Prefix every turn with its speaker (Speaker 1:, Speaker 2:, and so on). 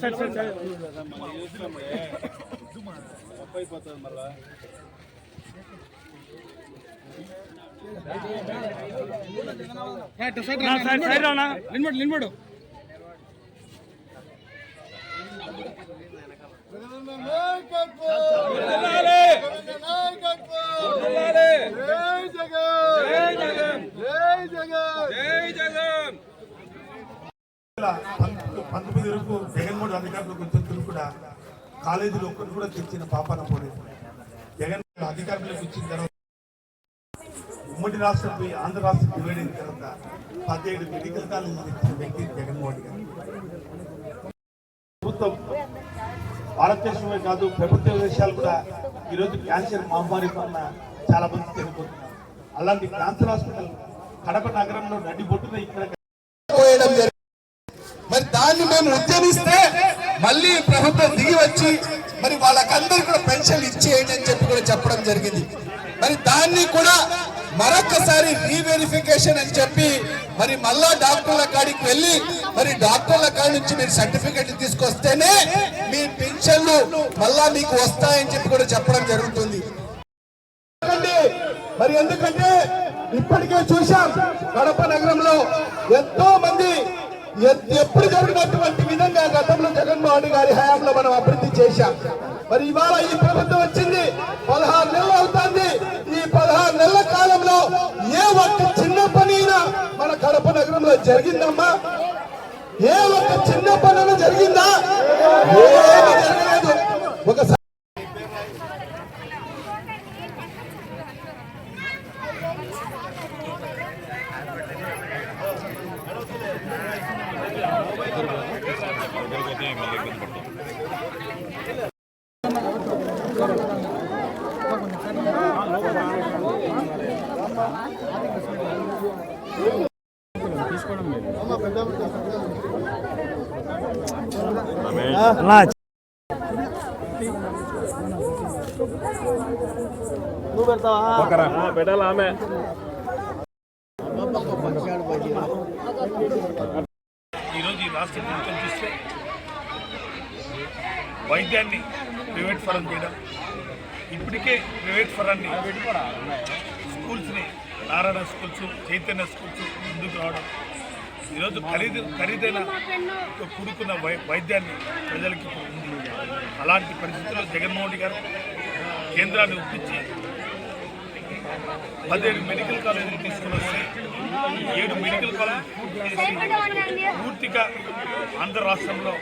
Speaker 1: సరే సరే సరే అయిపోతుంది మళ్ళా నిలబడు నిలబడు
Speaker 2: పంతొమ్మిది వరకు జగన్మోహన్ అధికారులకు వచ్చిన కూడా కాలేజీలో ఒక్కరు కూడా తెచ్చిన పాపన పోలేదు జగన్ అధికారులకు వచ్చిన తర్వాత ఉమ్మడి రాష్ట్రం పోయి ఆంధ్ర రాష్ట్రం డివైడ్ అయిన తర్వాత పదిహేడు మెడికల్ కాలేజీలు ఇచ్చిన వ్యక్తి జగన్మోహన్ గారు. ప్రభుత్వం భారతదేశమే కాదు ప్రపంచ దేశాలు కూడా ఈరోజు క్యాన్సర్ మహమ్మారి వలన చాలా మంది చనిపోతున్నారు. అలాంటి క్యాన్సర్ హాస్పిటల్ కడప నగరంలో నడిబొట్టున ఇక్కడ
Speaker 3: పోయడం జరిగింది. మరి దాన్ని మేము ఉద్యమిస్తే మళ్ళీ ప్రభుత్వం దిగి వచ్చి మరి వాళ్ళకందరికీ కూడా పెన్షన్ ఇచ్చేయండి అని చెప్పి కూడా చెప్పడం జరిగింది. మరి దాన్ని కూడా మరొకసారి రీవెరిఫికేషన్ అని చెప్పి మరి మళ్ళా డాక్టర్ల కాడికి వెళ్ళి మరి డాక్టర్ల కాడి నుంచి మీరు సర్టిఫికెట్ తీసుకొస్తేనే మీ పెన్షన్లు మళ్ళా మీకు వస్తాయని చెప్పి కూడా చెప్పడం జరుగుతుంది. మరి ఎందుకంటే ఇప్పటికే చూశాం కడప నగరంలో ఎంతో మంది ఎప్పుడు జరిగినటువంటి విధంగా గతంలో జగన్మోహన్ గారి హయాంలో మనం అభివృద్ధి చేశాం. మరి ఇవాళ ఈ ప్రభుత్వం వచ్చింది పదహారు నెలలు అవుతుంది కడప జరిగిందమ్మా? ఏ ఒక్క చిన్న పని జరిగిందా? ఏమి జరగలేదు. ఒకసారి
Speaker 4: పెట్టాలి ఆమె?
Speaker 2: ఈరోజు ఈ రాష్ట్ర ప్రభుత్వం చూస్తే వైద్యాన్ని ప్రైవేట్ ఫరం చేయడం ఇప్పటికే ప్రైవేట్ ఫరాన్ని స్కూల్స్ని నారాయణ స్కూల్స్ చైతన్య స్కూల్స్ ముందుకు రావడం ఈరోజు ఖరీదు ఖరీదైన కూడుకున్న వై వైద్యాన్ని ప్రజలకి అలాంటి పరిస్థితుల్లో జగన్మోహన్ రెడ్డి గారు కేంద్రాన్ని ఒప్పించి పదిహేడు మెడికల్ కాలేజీలు తీసుకుని వస్తే ఏడు మెడికల్ కాలేజీలు పూర్తిగా ఆంధ్ర రాష్ట్రంలో